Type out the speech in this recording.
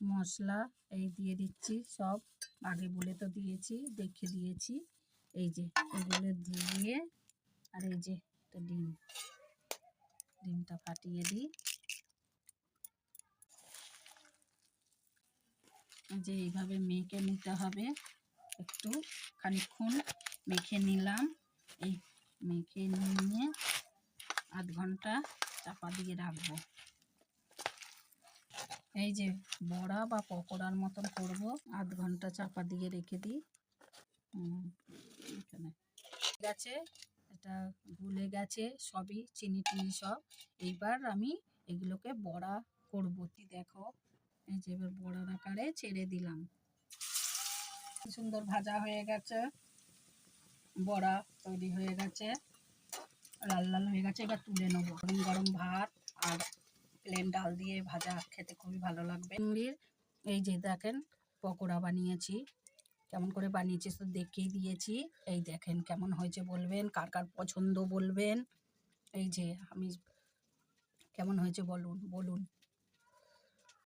মশলা এই দিয়ে দিচ্ছি সব। আগে বলে তো দিয়েছি, দেখে দিয়েছি। এই যে, এগুলো দিয়ে, আর এই যে একটা ডিম। ডিমটা ফাটিয়ে দিই। যে এইভাবে মেখে নিতে হবে। একটু খানিকক্ষণ মেখে নিলাম। এই মেখে নিয়ে আধ ঘণ্টা চাপা দিয়ে রাখব। এই যে বড়া বা পকোড়ার মতন করব, আধ ঘণ্টা চাপা দিয়ে রেখে দিই। এখানে। গেছে, এটা গুলে গেছে সবই, চিনি টিনি সব। এইবার আমি এগুলোকে বড়া করব। দেখো, এই যে এবার বড়ার আকারে ছেড়ে দিলাম। সুন্দর ভাজা হয়ে গেছে। বড়া তৈরি হয়ে গেছে। লাল লাল হয়ে গেছে, এবার তুলে নেব। গরম গরম ভাত আর প্লেন ডাল দিয়ে ভাজা খেতে খুবই ভালো লাগবে। চিংড়ির, এই যে দেখেন, পকোড়া বানিয়েছি। কেমন করে বানিয়েছি তো দেখিয়ে দিয়েছি। এই দেখেন কেমন হয়েছে বলবেন, কার কার পছন্দ বলবেন। এই যে আমি, কেমন হয়েছে বলুন বলুন।